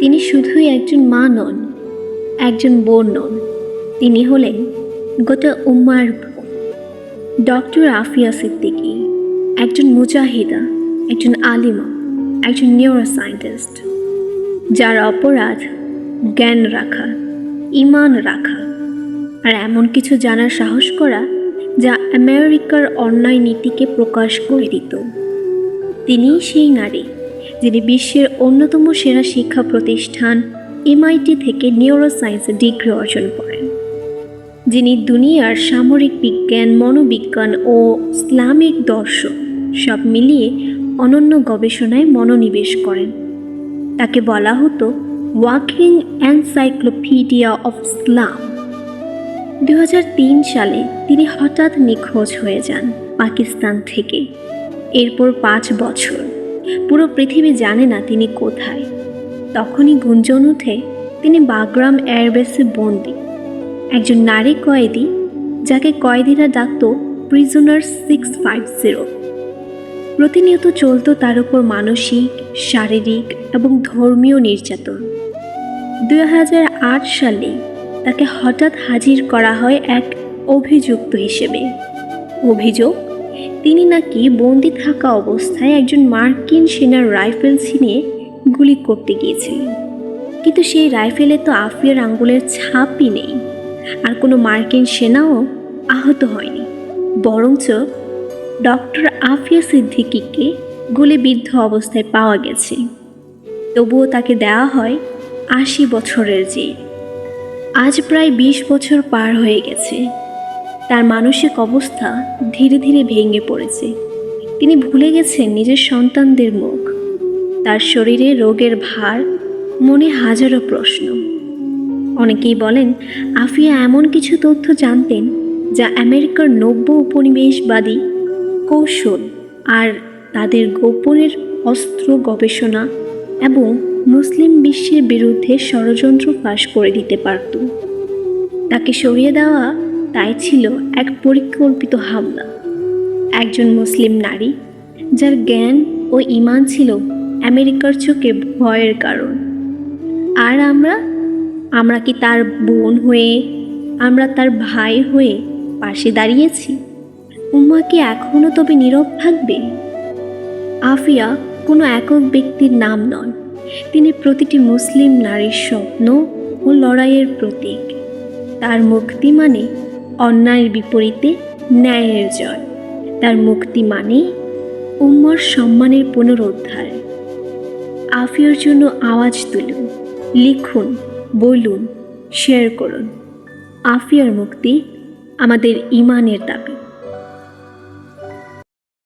তিনি শুধুই একজন মা নন, একজন বোন নন। তিনি হলেন গোটা উম্মার বোন ডক্টর আফিয়া সিদ্দিকী, একজন মুজাহিদা, একজন আলিমা, একজন নিউরোসায়েন্টিস্ট যার অপরাধ জ্ঞান রাখা, ইমান রাখা, আর এমন কিছু জানার সাহস করা যা আমেরিকার অন্যায় নীতিকে প্রকাশ করে দিত। তিনি সেই নারী যিনি বিশ্বের অন্যতম সেরা শিক্ষা প্রতিষ্ঠান এমআইটি থেকে নিউরোসায়েন্সে ডিগ্রি অর্জন করেন। যিনি দুনিয়ার সামরিক বিজ্ঞান, মনোবিজ্ঞান ও ইসলামিক দর্শন সব মিলিয়ে অনন্য গবেষণায় মনোনিবেশ করেন। তাকে বলা হতো ওয়াকিং এনসাইক্লোপিডিয়া অফ ইসলাম। দু হাজার তিন সালে তিনি হঠাৎ নিখোঁজ হয়ে যান পাকিস্তান থেকে। এরপর পাঁচ বছর পুরো পৃথিবী জানে না তিনি কোথায়। তখনই গুঞ্জন উঠে তিনি বাগরাম এয়ারবেসে বন্দি। একজন নারী কয়েদি, যাকে কয়েদিরা ডাকত প্রিজনার সিক্স ফাইভ জিরো প্রতিনিয়ত চলত তার উপর মানসিক, শারীরিক এবং ধর্মীয় নির্যাতন। দুই হাজার আট সালে তাকে হঠাৎ হাজির করা হয় এক অভিযুক্ত হিসেবে। অভিযোগ তিনি নাকি বন্দি থাকা অবস্থায় একজন মার্কিন সেনার রাইফেল ছিনিয়ে গুলি করতে গিয়েছিলেন। কিন্তু সেই রাইফেলে তো আফিয়ার আঙ্গুলের ছাপই নেই, আর কোনো মার্কিন সেনাও আহত হয়নি। বরঞ্চ ডক্টর আফিয়া সিদ্দিকিকে গুলিবিদ্ধ অবস্থায় পাওয়া গেছে। তবুও তাকে দেওয়া হয় আশি বছরের জেল। আজ প্রায় বিশ বছর পার হয়ে গেছে। তার মানসিক অবস্থা ধীরে ধীরে ভেঙে পড়েছে। তিনি ভুলে গেছেন নিজের সন্তানদের মুখ। তার শরীরে রোগের ভার মনে হাজারো প্রশ্ন। অনেকেই বলেন, আফিয়া এমন কিছু তথ্য জানতেন যা আমেরিকার নব্য উপনিবেশবাদী কৌশল আর তাদের গোপনের অস্ত্র গবেষণা এবং মুসলিম বিশ্বের বিরুদ্ধে ষড়যন্ত্র ফাঁস করে দিতে পারত। তাকে সরিয়ে দেওয়া তাই ছিল এক পরিকল্পিত হামলা। একজন মুসলিম নারী, যার জ্ঞান ও ইমান ছিল আমেরিকার চোখে ভয়ের কারণ। আর আমরা আমরা কি তার বোন হয়ে, আমরা তার ভাই হয়ে পাশে দাঁড়িয়েছি? উম্মা কি এখনও তবে নীরব থাকবে? আফিয়া কোনো একক ব্যক্তির নাম নন। তিনি প্রতিটি মুসলিম নারীর স্বপ্ন ও লড়াইয়ের প্রতীক। তার মুক্তি মানে অন্যায়ের বিপরীতে ন্যায়ের জয়। তার মুক্তি মানে উম্মর সম্মানের পুনরুদ্ধার। আফিয়ার জন্য আওয়াজ তুলুন, লিখুন, বলুন শেয়ার করুন। আফিয়ার মুক্তি আমাদের ইমানের দাবি।